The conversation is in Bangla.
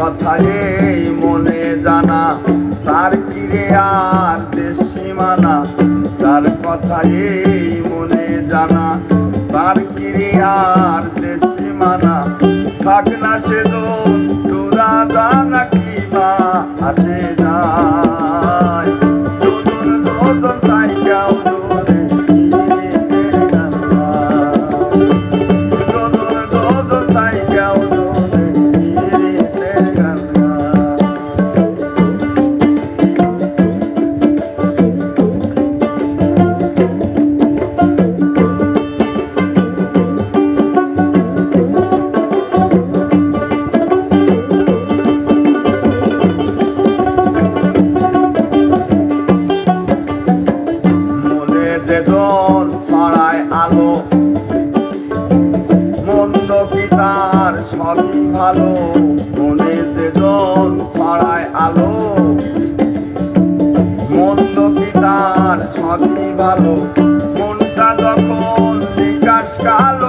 কথা এই মনে জানা। তার কিরে আর দেশ সীমানা? তার কথা এই মনে জানা। তার কিরে আর দেশ সীমানা? থাক না সে নবী তার? সবই ভালো। মনে যে দল ছড়ায় আলো। মন্দ পিতার তার? সবই ভালো। মনটা যখন বিকাশ কাল